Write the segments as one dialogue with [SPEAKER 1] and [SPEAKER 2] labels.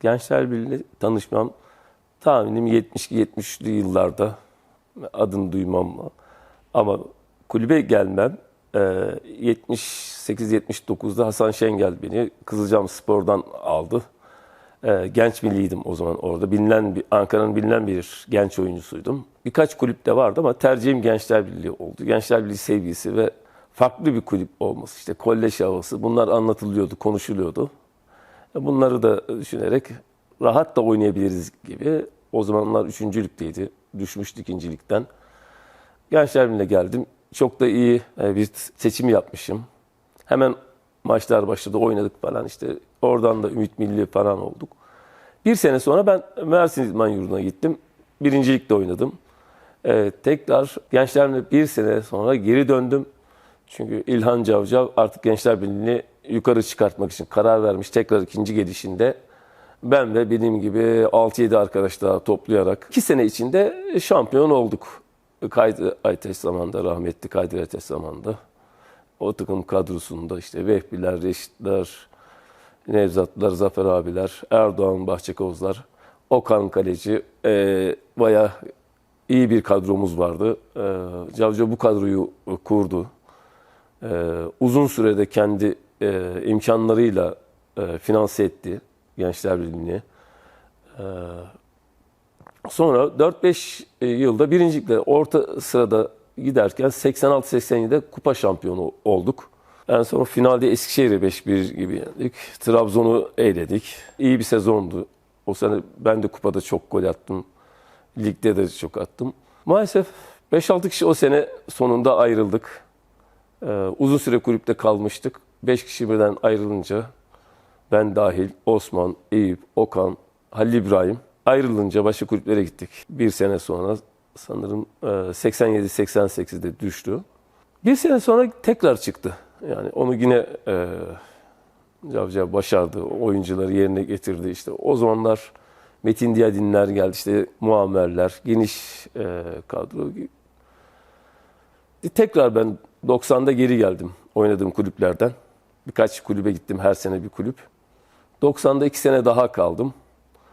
[SPEAKER 1] Gençler Birliği'yle tanışmam tahminim 70-70'li yıllarda adını duymam ama kulübe gelmem e, 78-79'da Hasan Şengel beni Kızılcam Spor'dan aldı. E, Genç milliydim o zaman orada. Bilinen bir Ankara'nın bilinen bir genç oyuncusuydum. Birkaç kulüpte vardı ama tercihim Gençler Birliği oldu. Gençler Birliği sevgisi ve farklı bir kulüp olması, işte kolleş havası bunlar anlatılıyordu, konuşuluyordu. Bunları da düşünerek rahat da oynayabiliriz gibi. O zamanlar üçüncülükteydi. Düşmüştü ikincilikten. Gençler Birliği'ne geldim. Çok da iyi e, bir seçim yapmışım. Hemen maçlar başladı, oynadık falan işte. Oradan da Ümit Milli falan olduk. Bir sene sonra ben Mersin İdman Yurdu'na gittim. Birincilikte oynadım. E, tekrar Gençler Birliği bir sene sonra geri döndüm. Çünkü İlhan Cavcav artık Gençler Birliği'ni yukarı çıkartmak için karar vermiş. Tekrar ikinci gelişinde ben ve benim gibi 6-7 arkadaş daha toplayarak 2 sene içinde şampiyon olduk. Kaydı Ayteş zamanında, rahmetli Kaydır Ayteş zamanında. O takım kadrosunda işte Vehbiler, Reşitler, Nevzatlar, Zafer abiler, Erdoğan, Bahçekozlar, Okan Kaleci, e, bayağı iyi bir kadromuz vardı. E, Cavcav bu kadroyu kurdu. E, uzun sürede kendi e, imkanlarıyla e, finanse etti Gençler Birliği'ni. E, sonra 4-5 yılda birincilikle orta sırada giderken 86-87'de kupa şampiyonu olduk. En son finalde Eskişehir'i 5-1 gibi yendik. Trabzon'u eğledik. İyi bir sezondu. O sene ben de kupada çok gol attım. Ligde de çok attım. Maalesef 5-6 kişi o sene sonunda ayrıldık. Ee, uzun süre kulüpte kalmıştık. 5 kişi birden ayrılınca ben dahil Osman, Eyüp, Okan, Halil İbrahim ayrılınca başka kulüplere gittik. Bir sene sonra sanırım e, 87-88'de düştü. Bir sene sonra tekrar çıktı. Yani onu yine e, Cavcav başardı. Oyuncuları yerine getirdi. İşte o zamanlar Metin Diyadinler geldi. işte Muammerler, geniş e, kadro. Tekrar ben 90'da geri geldim oynadığım kulüplerden. Birkaç kulübe gittim her sene bir kulüp. 90'da iki sene daha kaldım.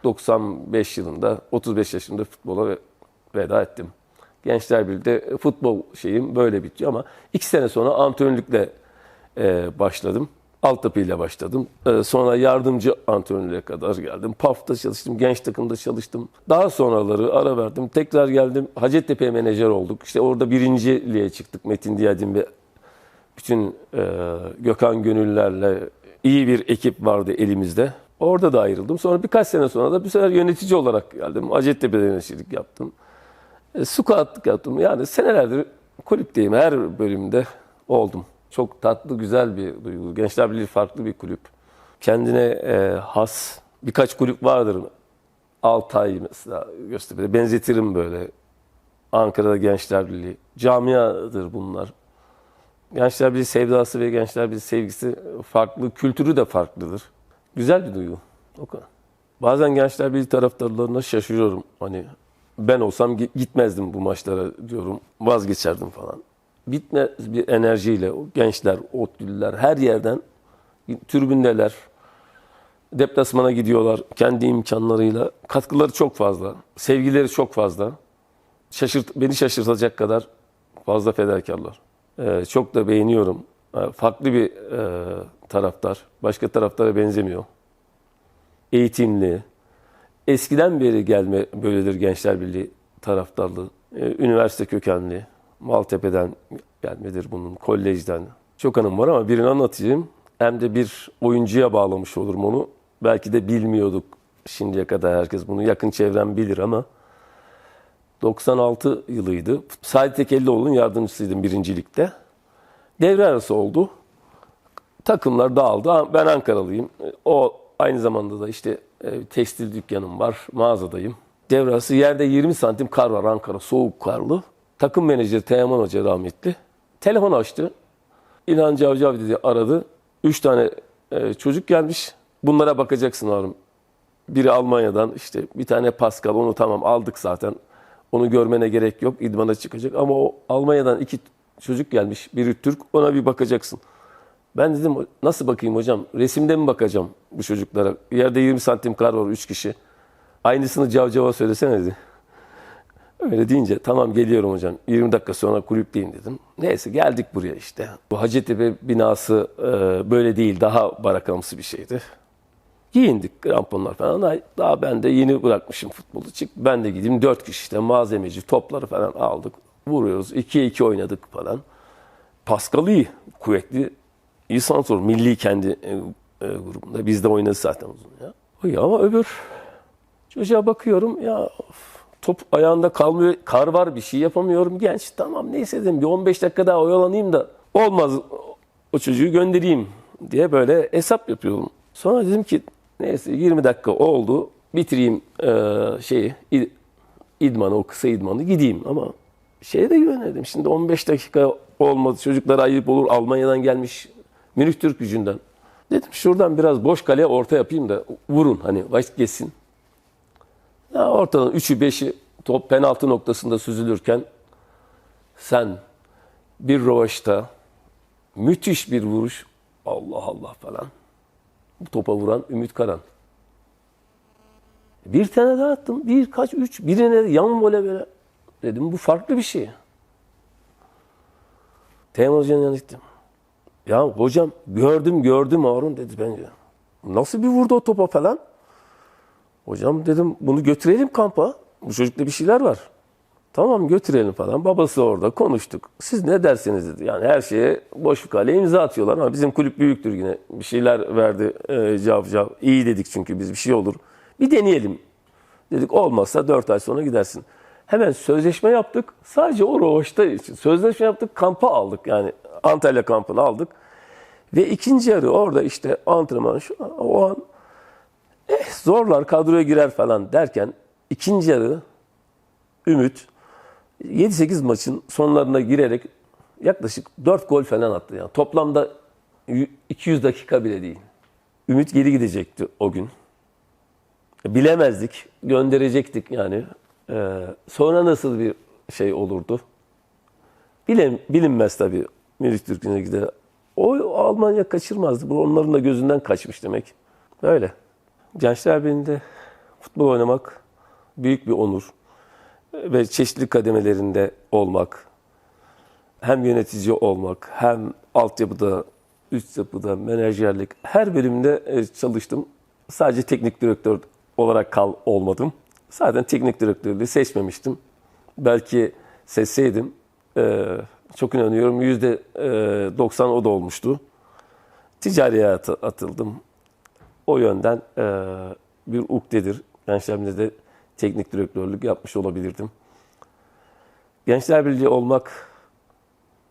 [SPEAKER 1] 95 yılında 35 yaşında futbola ve- veda ettim. Gençler Birliği'de futbol şeyim böyle bitiyor ama iki sene sonra antrenörlükle e, başladım. Altyapıyla başladım. E, sonra yardımcı antrenörlüğe kadar geldim. PAF'ta çalıştım, genç takımda çalıştım. Daha sonraları ara verdim. Tekrar geldim. Hacettepe menajer olduk. İşte orada birinciliğe çıktık. Metin Diyadin ve bütün e, Gökhan Gönüllerle iyi bir ekip vardı elimizde. Orada da ayrıldım. Sonra birkaç sene sonra da bir sefer yönetici olarak geldim. Hacettepe'de yöneticilik yaptım. E, scoutlık yaptım. Yani senelerdir kulüpteyim. Her bölümde oldum. Çok tatlı, güzel bir duygu. Gençler Birliği farklı bir kulüp. Kendine e, has birkaç kulüp vardır. Altay mesela Göztepe'de. Benzetirim böyle. Ankara'da Gençler Birliği. Camiadır bunlar. Gençler Birliği sevdası ve Gençler Birliği sevgisi farklı. Kültürü de farklıdır. Güzel bir duygu. O kadar. Bazen Gençler Birliği taraftarlarına şaşırıyorum. Hani ben olsam gi- gitmezdim bu maçlara diyorum. Vazgeçerdim falan. Bitmez bir enerjiyle o gençler, otlüler her yerden tribündeler. Deplasmana gidiyorlar kendi imkanlarıyla. Katkıları çok fazla. Sevgileri çok fazla. Şaşırt, beni şaşırtacak kadar fazla fedakarlar. Ee, çok da beğeniyorum. Ee, farklı bir e, taraftar. Başka taraftara benzemiyor. Eğitimli. Eskiden beri gelme böyledir Gençler Birliği taraftarlığı. Ee, üniversite kökenli. Maltepe'den gelmedir bunun. Kolejden. Çok anım var ama birini anlatayım. Hem de bir oyuncuya bağlamış olurum onu. Belki de bilmiyorduk şimdiye kadar herkes bunu. Yakın çevrem bilir ama 96 yılıydı. Sadi Tekellioğlu'nun yardımcısıydım birincilikte. Devre arası oldu. Takımlar dağıldı. Ben Ankaralıyım. O aynı zamanda da işte e, tekstil dükkanım var. Mağazadayım. Devre arası yerde 20 santim kar var Ankara. Soğuk karlı. Takım menajeri Teğmen Hoca rahmetli. Telefon açtı. İlhan Cavcav dedi aradı. Üç tane e, çocuk gelmiş. Bunlara bakacaksın Harun. Biri Almanya'dan işte bir tane Pascal onu tamam aldık zaten. Onu görmene gerek yok. İdmana çıkacak ama o Almanya'dan iki çocuk gelmiş. Biri Türk ona bir bakacaksın. Ben dedim nasıl bakayım hocam? Resimde mi bakacağım bu çocuklara? Yerde 20 santim kar var 3 kişi. Aynısını Cavcav'a söylesene dedi. Öyle deyince tamam geliyorum hocam. 20 dakika sonra kulüpteyim dedim. Neyse geldik buraya işte. Bu Hacettepe binası e, böyle değil. Daha barakamsı bir şeydi. Giyindik kramponlar falan. Ay, Daha ben de yeni bırakmışım futbolu. Çık ben de gideyim. Dört kişi işte malzemeci topları falan aldık. Vuruyoruz. 2'ye 2 oynadık falan. Pascal iyi. Kuvvetli. iyi santrfor. Milli kendi e, e, grubunda. Bizde oynadı zaten uzun ya. Ya ama öbür çocuğa bakıyorum ya of, top ayağında kalmıyor. Kar var bir şey yapamıyorum. Genç tamam neyse dedim bir 15 dakika daha oyalanayım da olmaz o çocuğu göndereyim diye böyle hesap yapıyorum. Sonra dedim ki neyse 20 dakika oldu bitireyim e, şeyi id- idmanı o kısa idmanı gideyim ama şeye de güvenemedim. Şimdi 15 dakika olmadı çocuklara ayıp olur Almanya'dan gelmiş Münih Türk gücünden. Dedim şuradan biraz boş kaleye orta yapayım da vurun hani vakit geçsin. Ya ortadan 3'ü 5'i top penaltı noktasında süzülürken sen bir rovaşta müthiş bir vuruş Allah Allah falan. Topa vuran Ümit Karan. Bir tane daha attım. Birkaç, üç. Birine yan vole böyle. Dedim bu farklı bir şey. Teğmen Hoca'nın yanına gittim. Ya hocam gördüm gördüm Harun dedi bence. Nasıl bir vurdu o topa falan? Hocam dedim bunu götürelim kampa. Bu çocukta bir şeyler var. Tamam götürelim falan. Babası orada konuştuk. Siz ne dersiniz dedi. Yani her şeye boş bir kaleye imza atıyorlar ama bizim kulüp büyüktür yine. Bir şeyler verdi e, cav cav. İyi dedik çünkü biz bir şey olur. Bir deneyelim. Dedik olmazsa 4 ay sonra gidersin. Hemen sözleşme yaptık. Sadece o rovaşta için. Sözleşme yaptık. Kampa aldık. Yani Antalya kampını aldık. Ve ikinci yarı orada işte antrenman şu an, o an eh, zorlar kadroya girer falan derken ikinci yarı Ümit 7-8 maçın sonlarına girerek yaklaşık 4 gol falan attı. Yani toplamda y- 200 dakika bile değil. Ümit geri gidecekti o gün. Bilemezdik, gönderecektik yani. Ee, sonra nasıl bir şey olurdu? Bilim, bilinmez tabii Münih Türk'üne gider. O Almanya kaçırmazdı. Bu onların da gözünden kaçmış demek. Öyle. Gençler Birliği'nde futbol oynamak büyük bir onur. Ve çeşitli kademelerinde olmak. Hem yönetici olmak, hem altyapıda, üst yapıda, menajerlik. Her bölümde e, çalıştım. Sadece teknik direktör olarak kal olmadım. Zaten teknik direktörlüğü seçmemiştim. Belki seçseydim e, çok inanıyorum yüzde e, 90 o da olmuştu. Ticari hayata atıldım. O yönden bir ukdedir. Gençlerimde de teknik direktörlük yapmış olabilirdim. Gençler Birliği olmak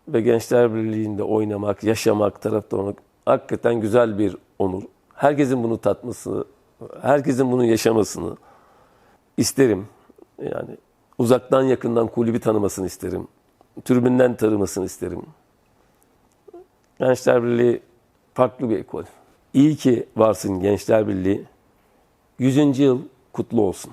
[SPEAKER 1] ve Gençler Birliği'nde oynamak, yaşamak, tarafta olmak hakikaten güzel bir onur. Herkesin bunu tatması, herkesin bunu yaşamasını isterim. Yani uzaktan yakından kulübü tanımasını isterim. Tribünden tanımasını isterim. Gençler Birliği farklı bir ekol. İyi ki varsın Gençler Birliği. 100. yıl kutlu olsun.